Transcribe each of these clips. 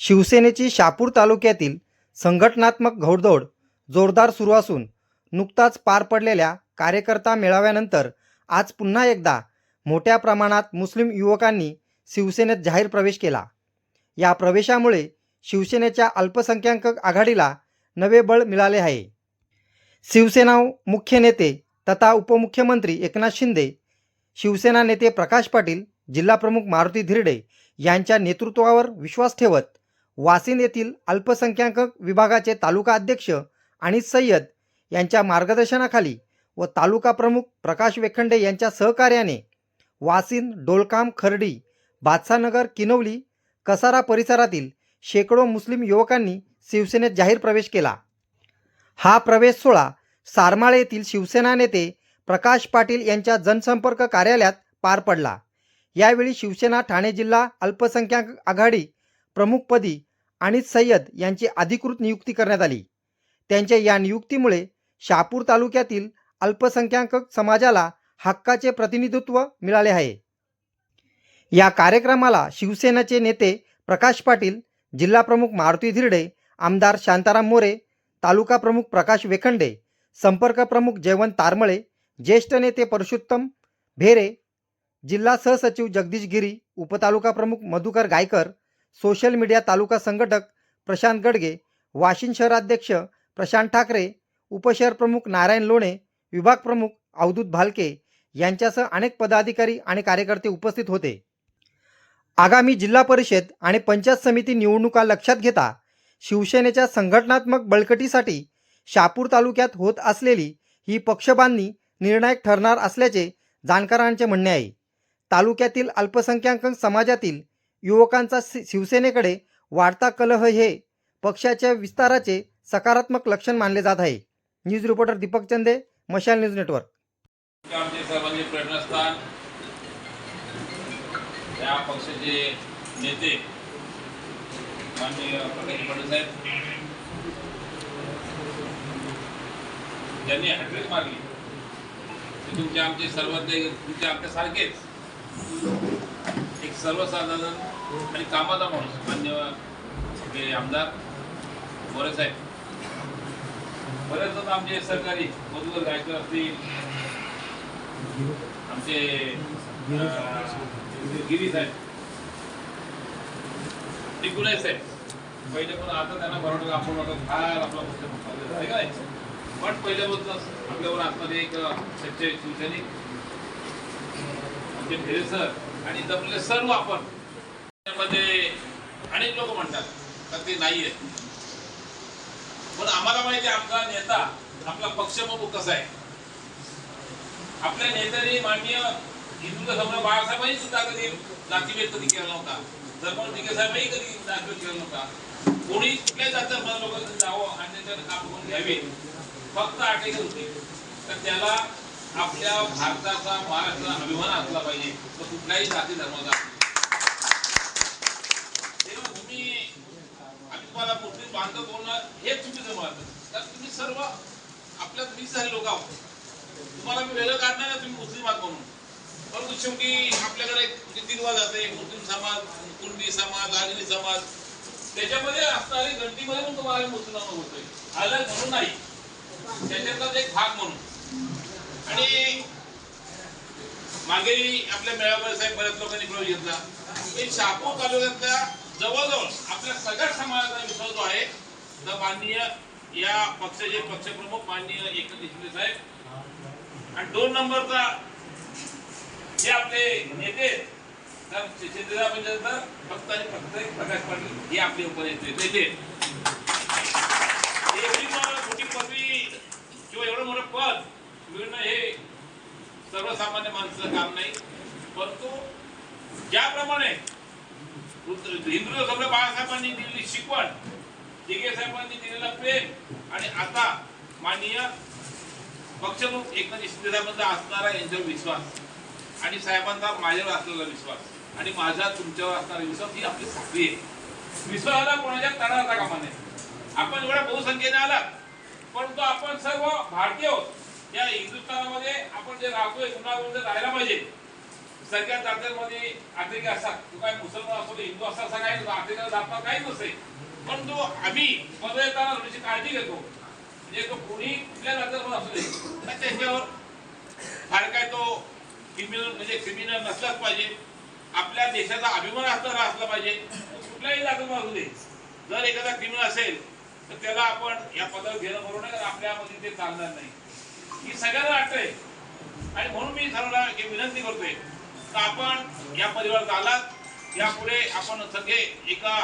शिवसेनेची शापूर तालुक्यातील संघटनात्मक घौडदौड जोरदार सुरू असून नुकताच पार पडलेल्या कार्यकर्ता मेळाव्यानंतर आज पुन्हा एकदा मोठ्या प्रमाणात मुस्लिम युवकांनी शिवसेनेत जाहीर प्रवेश केला. या प्रवेशामुळे शिवसेनेच्या अल्पसंख्याक आघाडीला नवे बळ मिळाले आहे. शिवसेना मुख्य नेते तथा उपमुख्यमंत्री एकनाथ शिंदे शिवसेना नेते प्रकाश पाटील जिल्हाप्रमुख मारुती धिरडे यांच्या नेतृत्वावर विश्वास ठेवत वासिन येथील अल्पसंख्याक विभागाचे तालुका अध्यक्ष आणि सय्यद यांच्या मार्गदर्शनाखाली व तालुका प्रमुख प्रकाश वेखंडे यांच्या सहकार्याने वासिन डोलकाम खर्डी बादशाहनगर किनवली कसारा परिसरातील शेकडो मुस्लिम युवकांनी शिवसेनेत जाहीर प्रवेश केला. हा प्रवेश सोहळा सारमाळे येथील शिवसेना नेते प्रकाश पाटील यांच्या जनसंपर्क कार्यालयात पार पडला. यावेळी शिवसेना ठाणे जिल्हा अल्पसंख्याक आघाडी प्रमुखपदी आणि सय्यद यांची अधिकृत नियुक्ती करण्यात आली. त्यांच्या या नियुक्तीमुळे शहापूर तालुक्यातील अल्पसंख्याक समाजाला हक्काचे प्रतिनिधित्व मिळाले आहे. या कार्यक्रमाला शिवसेनेचे नेते प्रकाश पाटील जिल्हाप्रमुख मारुती धिरडे आमदार शांताराम मोरे तालुका प्रमुख प्रकाश वेखंडे संपर्क प्रमुख जयवंत तारमळे ज्येष्ठ नेते परशुत्तम भेरे जिल्हा सहसचिव जगदीश गिरी उपतालुका प्रमुख मधुकर गायकर सोशल मीडिया तालुका संघटक प्रशांत गडगे वाशिम शहराध्यक्ष प्रशांत ठाकरे उपशहर प्रमुख नारायण लोणे विभाग प्रमुख अवधूत भालके यांच्यासह अनेक पदाधिकारी आणि कार्यकर्ते उपस्थित होते. आगामी जिल्हा परिषद आणि पंचायत समिती निवडणुका लक्षात घेता शिवसेनेच्या संघटनात्मक बळकटीसाठी शापूर तालुक्यात होत असलेली ही पक्षबांधणी निर्णायक ठरणार असल्याचे जाणकारांचे म्हणणे आहे. तालुक्यातील अल्पसंख्याक समाजातील युवकांचा शिवसेनेकडे वाढता कलह हे पक्षाच्या विस्ताराचे सकारात्मक लक्षण मानले जात आहे. न्यूज रिपोर्टर दीपक चंदे मशाल न्यूज नेटवर्क. आमचे प्रेरणास्थान त्या पक्षाचे नेते माननीय प्रकाश पाटील साहेब. ज्यांनी हॅट्रिक मारली ते तुमचे आमचे सर्व ते तुमचे आमच्यासारखेच. एक सर्वसाधारण आणि कामाचा माणूस मान्य सगळे आमदार मोरे साहेब. बरेच जण आमचे सरकारी मधुकर गायकर असतील आमचे गिरी साहेब. टिकुले साहेब. पहिले पण आता त्यांना बरं वाटत आपण वाटत फार आपला पक्ष आहे काय पण पहिल्यापासूनच आपल्यावर आतमध्ये एक सच्चे शिवसैनिक आमचे फेरे सर आणि जमले सर्व आपण मध्ये अनेक लोक म्हणतात तर ते नाहीये. पण आम्हाला माहिती आमचा नेता आपला पक्षप्रमुख कसा आहे? आपल्या नेत्याने माननीय हिंदू सम्राट बाळासाहेबांनी सुद्धा कधी जातीभेद कधी केला नव्हता. धर्मन दिगे साहेबही कधी जातीभेद केला नव्हता. कोणी कुठल्या जातीय लोकांचं जावं आणि त्याच्यावर काम करून घ्यावे फक्त आटेल होते. तर त्याला आपल्या भारताचा महाराष्ट्राचा अभिमान असला पाहिजे तो कुठल्याही जाती धर्माचा तेव्हा तुम्ही आम्ही तुम्हाला मुस्लिम बांधव बोलणं हे चुकीचं म्हणत तर तुम्ही सर्व आपल्या तुम्हीच झाले लोक आहोत. तुम्हाला मी वेगळं काढणार तुम्ही मुस्लिम आहात म्हणून. परंतु शेवटी आपल्याकडे रीतिरिवाज म्हणजे असते मुस्लिम समाज कुंडी समाज आगरी समाज. त्याच्यामध्ये असणारी गणतीमध्ये पण तुम्हाला मुस्लिमांना बोलतोय. अलग म्हणून नाही. त्याच्यातलाच एक भाग म्हणून. आणि मागेही आपल्या मेळाव्यामध्ये साहेब बऱ्याच लोकांनी प्रवेश घेतला. की शहापूर तालुक्यातल्या जवळजवळ आपल्या सगळ्या समाजाचा विश्वास जो आहे तर माननीय या पक्षाचे पक्षप्रमुख माननीय एकनाथ देशमुख साहेब. आणि दोन नंबरचा जे आपले नेते तर शिंदेदा म्हणजे तर फक्त आणि फक्त प्रकाश पाटील हे आपले उपनेते नेते एवढी मोठी पदवी किंवा एवढं मोठं पद मिळणं हे सर्वसामान्य माणसाचं काम नाही परंतु ज्याप्रमाणे हिंदू समजा बाळासाहेबांनी दिलेली शिकवण दिगे साहेबांनी दिलेला प्रेम आणि आता माननीय पक्षप्रमुख एकनाथ शिंदे साहेबांचा असणारा यांच्यावर विश्वास आणि साहेबांचा माझ्यावर असलेला विश्वास आणि माझा तुमच्यावर असणारा विश्वास ही आपली साखळी आहे. विश्वासाला कोणाच्या तणावाचा कामा नाही आपण एवढ्या बहुसंख्येने आलात तो आपण सर्व भारतीय आहोत. या हिंदुस्थानामध्ये आपण जे राहतोय गुन्हा राहायला पाहिजे. सगळ्या जात्यांमध्ये आफ्रिका असतात. तू काय मुसलमान असो हिंदू असो असं काही नसतं आफ्रिका जातपात काही नसते. पण तो आम्ही पद येताना थोडीशी काळजी घेतो. म्हणजे तो कोणी कुठल्या जातीचा असू दे. त्याच्यावर फार काय तो क्रिमिनल म्हणजे क्रिमिनल नसलाच पाहिजे. आपल्या देशाचा अभिमान असणारा असला पाहिजे. कुठल्याही जातीचा असू दे. जर एखादा क्रिमिनल असेल तर त्याला आपण या पदावर घेणं बरोबर नाही आपल्यामध्ये ते चालणार नाही. ही सगळ्यांना वाटतंय. आणि म्हणून मी सर्वांना एक विनंती करतोय तर आपण या परिवारात आलात यापुढे आपण सगळे एका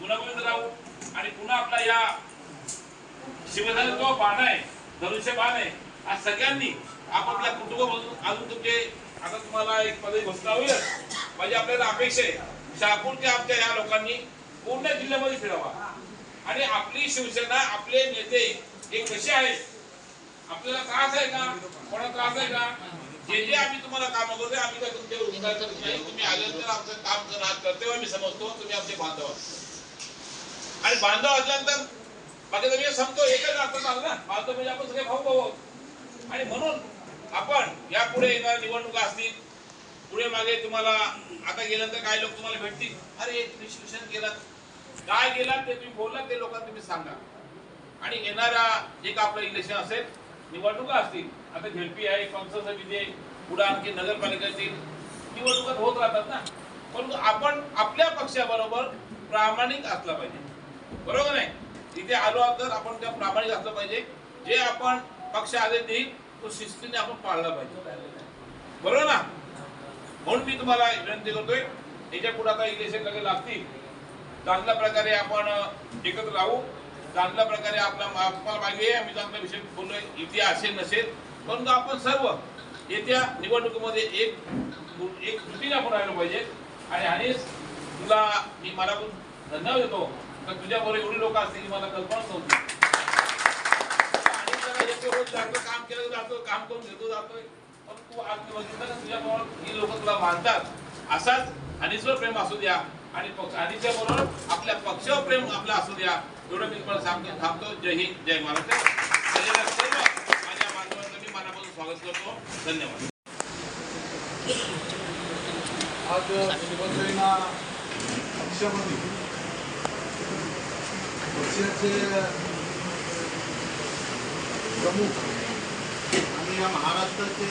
गुणागोविंद राहू आणि पुन्हा आपला या शिवसेनेचा जो बाण आहे धनुष्य बाण आहे आज सगळ्यांनी आपापल्या कुटुंबामधून अजून तुमचे आता तुम्हाला एक पदवी घोषणा होईल म्हणजे आपल्याला अपेक्षा आहे शहापूरच्या आमच्या या लोकांनी पूर्ण जिल्ह्यामध्ये फिरावा. आणि आपली शिवसेना आपले नेते हे कसे आहेत आपल्याला त्रास आहे का? कोणाला त्रास आहे का? जे जे आम्ही तुम्हाला काम करतो आम्ही काय तुमच्यावर उपकार करत नाही. तुम्ही आल्यानंतर आमचं काम करणार कर्तव्य आम्ही समजतो. तुम्ही आमचे बांधव आणि बांधव असल्यानंतर बाकी तुम्ही समजतो एकच अर्थ चालला. ना बांधव म्हणजे आपण सगळे भाऊ भाऊ आहोत. आणि म्हणून आपण यापुढे येणाऱ्या निवडणुका असतील पुढे मागे तुम्हाला आता गेल्यानंतर काय लोक तुम्हाला भेटतील. अरे तुम्ही शिक्षण केलात काय गेलात ते तुम्ही बोललात ते लोकांना तुम्ही सांगा. आणि येणारा जे का आपलं इलेक्शन असेल निवडणुका असतील. आता झेडपी आहे पंचायत समिती आहे पुढे आणखी नगरपालिकेतील निवडणुका होत राहतात ना. परंतु आपण आपल्या पक्षाबरोबर प्रामाणिक असला पाहिजे. बरोबर नाही? तिथे आलो आहोत तर आपण त्या प्रामाणिक असलं पाहिजे. जे आपण पक्ष आदेश देईल तो शिस्तीने आपण पाळला पाहिजे. बरोबर ना? म्हणून मी तुम्हाला विनंती करतोय याच्यापुढे आता इलेक्शन लगेच लागतील. चांगल्या प्रकारे आपण एकत्र राहू. चांगल्या प्रकारे आपला आपल्याला मागे आम्ही चांगला विषय बोललो इथे असेल नसेल परंतु आपण सर्व येत्या निवडणुकीमध्ये एक एक कृतीने आपण राहिलो पाहिजे. आणि अनिस तुला मी मला पण धन्यवाद देतो. तर तुझ्याबरोबर एवढी लोक असतील की मला कल्पनाच नव्हती. आणि काम केलं जातो काम करून घेतो जातोय. पण तू आज मी बघितलं ना तुझ्याबरोबर ही लोक तुला मानतात. असाच अनिसवर प्रेम असू द्या. आणि पक्ष अनिसच्या बरोबर आपल्या पक्षावर प्रेम आपला असू द्या. एवढं मी तुम्हाला सांगतो थांबतो. जय हिंद जय महाराष्ट्र. आलेल्या सर्व माझ्या बांधवांचं मी मनापासून स्वागत करतो. धन्यवाद. आज शिवसेना पक्षामध्ये पक्षाचे प्रमुख आणि या महाराष्ट्राचे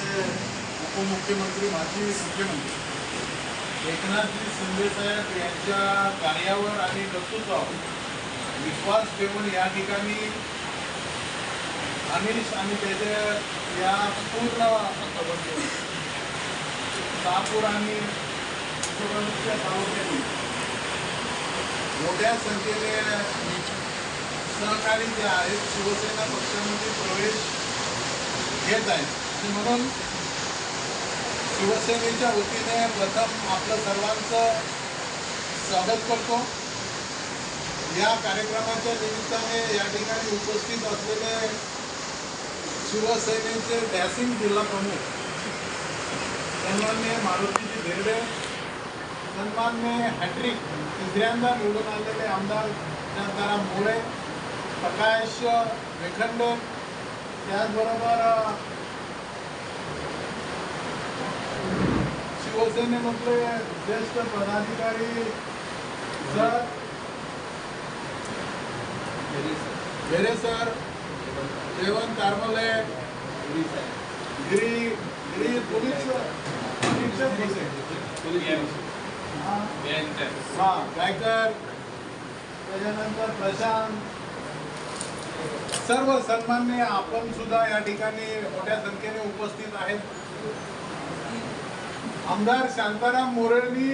उपमुख्यमंत्री माजी मुख्यमंत्री एकनाथजी शिंदेसाहेब यांच्या कार्यावर आणि कर्तृत्वावर विश्वास ठेवून या ठिकाणी अनिश आणि त्याचे या पूर्ण सापूर आणि तालुक्यातील मोठ्या संख्येने सहकारी जे आहेत शिवसेना पक्षामध्ये प्रवेश घेत आहेत. आणि म्हणून शिवसेनेच्या वतीने प्रथम आपलं सर्वांचं स्वागत करतो. या कार्यक्रमाच्या निमित्ताने या ठिकाणी उपस्थित असलेले शिवसेनेचे डॅसिंग जिल्हा प्रमुख सन्मान्य मारुतीजी धिरडे सन्मान्य हॅट्रिक तिसऱ्यांदा निवडून आलेले आमदार शांताराम मोळे प्रकाश वेखंडे त्याचबरोबर शिवसेनेमधले ज्येष्ठ पदाधिकारी सर भेरे सर जेवण कारमले गिरी गिरी पोलीस अधीक्षक होते हा। गायकर त्याच्यानंतर प्रशांत। सर्व सन्मान्य आपण सुद्धा या ठिकाणी मोठ्या संख्येने उपस्थित आहेत. आमदार शांताराम मोरेंनी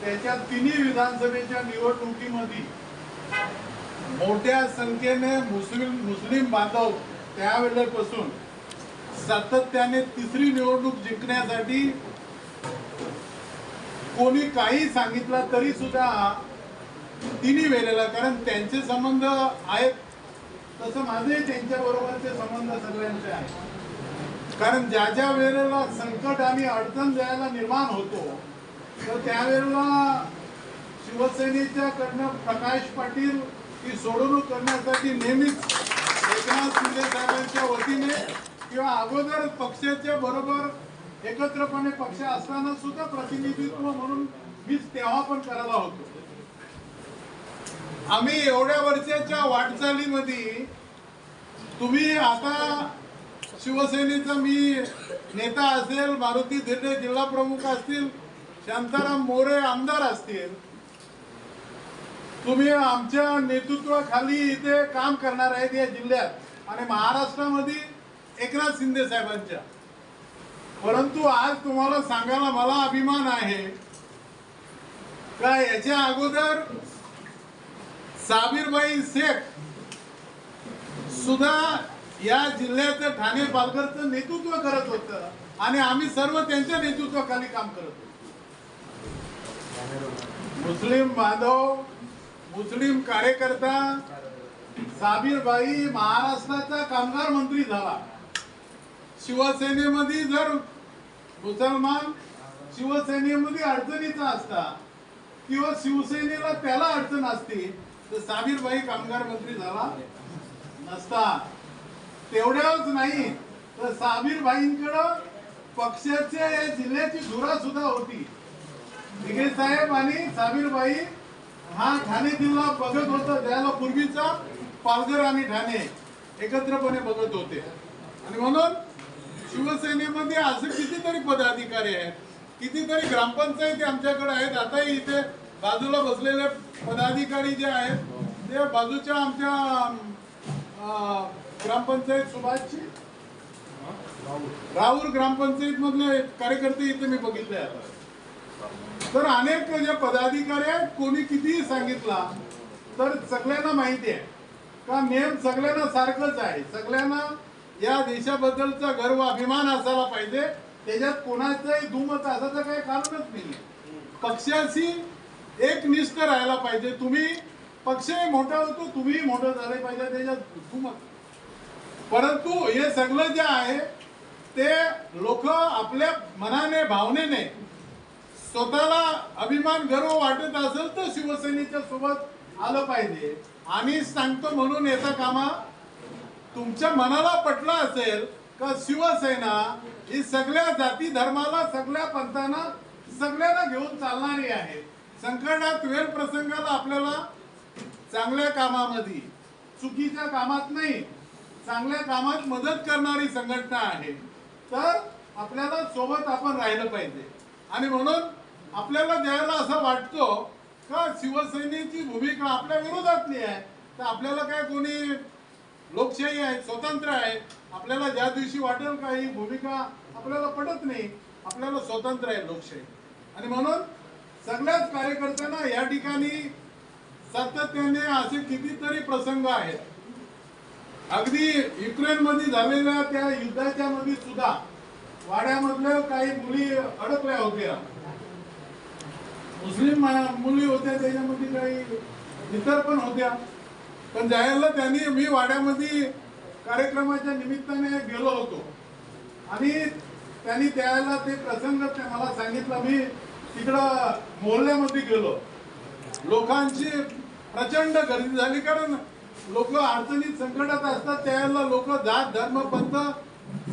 त्याच्या तिन्ही विधानसभेच्या निवडणुकीमध्ये मोठ्या संख्येने मुस्लिम मुस्लिम बांधव त्यावेळेपासून सातत्याने तिसरी निवडणूक जिंकण्यासाठी कोणी काही सांगितलं तरी सुद्धा तिन्ही वेळेला कारण त्यांचे संबंध आहेत. तसं माझे त्यांच्या बरोबरचे संबंध सगळ्यांचे आहेत. कारण ज्या ज्या वेळेला संकट आणि अडचण ज्याला निर्माण होतो तर त्यावेळेला शिवसेनेच्या कडनं प्रकाश पाटील ही सोडवणूक करण्यासाठी नेहमीच एकनाथ शिंदे साहेबांच्या वतीने किंवा अगोदर पक्षाच्या बरोबर एकत्रपणे पक्ष असताना सुद्धा प्रतिनिधित्व म्हणून मीच तेव्हा पण करायला होतो. आम्ही एवढ्या वर्षाच्या वाटचालीमध्ये तुम्ही आता शिवसेनेचा मी नेता असेल मारुती धिरडे जिल्हा प्रमुख असतील शांताराम मोरे आमदार असतील तुम्ही आमच्या नेतृत्वाखाली इथे काम करणार आहेत या जिल्ह्यात आणि महाराष्ट्रामध्ये एकनाथ शिंदे साहेबांच्या. परंतु आज तुम्हाला सांगायला मला अभिमान आहे का याच्या अगोदर साबीरबाई शेख सुद्धा या जिल्ह्याचं ठाणे पालघरचं नेतृत्व करत होतं आणि आम्ही सर्व त्यांच्या नेतृत्वाखाली काम करत होतो. मुस्लिम बांधव मुस्लिम कार्यकर्ता साबीरबाई महाराष्ट्राचा कामगार मंत्री झाला. शिवसेनेमध्ये जर मुसलमान शिवसेनेमध्ये अडचणीचा असता किंवा शिवसेनेला त्याला अडचण असती तर साबीरबाई कामगार मंत्री झाला नसता. तेवढ्याच नाही तर साबीरबाईंकडं पक्षाच्या या जिल्ह्याची धुरा सुद्धा होती. दिघे साहेब आणि साबीरबाई हा ठाणे जिल्हा बघत होता. त्याला पूर्वीचा पालघर आणि ठाणे एकत्रपणे बघत होते. आणि म्हणून शिवसेनेमध्ये असे कितीतरी पदाधिकारी आहेत. कितीतरी ग्रामपंचायती आमच्याकडे आहेत. आताही इथे बाजूला बसलेले पदाधिकारी जे आहेत ते बाजूच्या आमच्या ग्रामपंचायत सुभाषची राऊर ग्रामपंचायत मधले कार्यकर्ते इथे मी बघितले आता तर अनेक जे पदाधिकारी आहेत कोणी कितीही सांगितला तर सगळ्यांना माहिती आहे. का नेम सगळ्यांना सारखंच आहे. सगळ्यांना या देशाबद्दलचा गर्व अभिमान असायला पाहिजे. त्याच्यात कोणाचंही दुमत असायचं काही कारणच नाही पक्षाशी एकनिष्ठ राहायला पाहिजे. तुम्ही पक्षही मोठा होतो तुम्हीही मोठं झाले पाहिजे. त्याच्यात दुमत. परंतु हे सगळं जे आहे ते लोक आपल्या मनाने भावनेने स्वतःला अभिमान गर्व वाटत असेल तर शिवसेनेच्या सोबत आलं पाहिजे. आणि सांगतो म्हणून येता कामा तुमच्या मनाला पटला असेल का शिवसेना ही सगळ्या जाती धर्माला सगळ्या पंथांना सगळ्यांना घेऊन चालणारी आहे. संकटात वेळ प्रसंगाला आपल्याला चांगल्या कामामध्ये चुकीच्या कामात नाही चांगल्या कामात मदत करणारी संघटना आहे. तर आपल्याला सोबत आपण राहिलं पाहिजे. आणि म्हणून आपल्याला द्यायला असं वाटतो का शिवसेनेची भूमिका आपल्या विरोधातली आहे? तर आपल्याला काय कोणी लोकशाही आहे स्वतंत्र आहे आपल्याला ज्या दिवशी वाटेल का ही भूमिका आपल्याला पडत नाही आपल्याला स्वतंत्र आहे लोकशाही. आणि म्हणून सगळ्याच कार्यकर्त्यांना या ठिकाणी सातत्याने असे कितीतरी प्रसंग आहेत. अगदी युक्रेन मध्ये झालेल्या त्या युद्धाच्या मध्ये सुद्धा वाड्यामधल्या काही मुली अडकल्या होत्या. मुस्लिम मा- मुली होत्या त्याच्यामध्ये काही इतर पण होत्या. पण ज्यावेळेला त्यांनी मी वाड्यामध्ये कार्यक्रमाच्या निमित्ताने गेलो होतो. आणि त्यांनी त्यावेळेला ते प्रसंग ते मला सांगितलं. मी तिकडं मोहल्ल्यामध्ये गेलो. लोकांची प्रचंड गर्दी झाली. कारण लोक अडचणीत संकटात असतात. त्यावेळेला लोक जात धर्म पंथ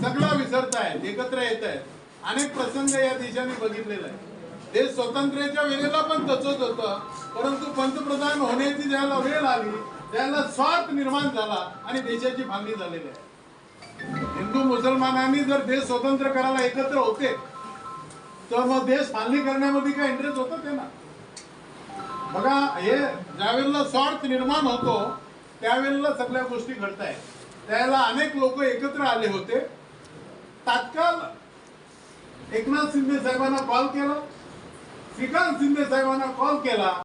सगळा विसरत आहेत एकत्र येत आहेत अनेक प्रसंग या देशाने बघितलेला आहे देश स्वातंत्र्याच्या वेळेला पण तसंच होतं. परंतु पंतप्रधान होण्याची ज्याला वेळ आली त्याला स्वार्थ निर्माण झाला आणि देशाची भांगणी झालेली आहे हिंदू मुसलमानांनी जर देश स्वतंत्र करायला एकत्र होते तर मग देश फाळणी करण्यामध्ये काय इंटरेस्ट होता ते ना बघा हे ज्यावेळेला स्वार्थ निर्माण होतो त्यावेळेला सगळ्या गोष्टी घडत आहेत त्यावेळेला अनेक लोक एकत्र आले होते. तात्काळ एकनाथ शिंदे साहेबांना कॉल केला. श्रीकांत शिंदे साहेबांना कॉल केला.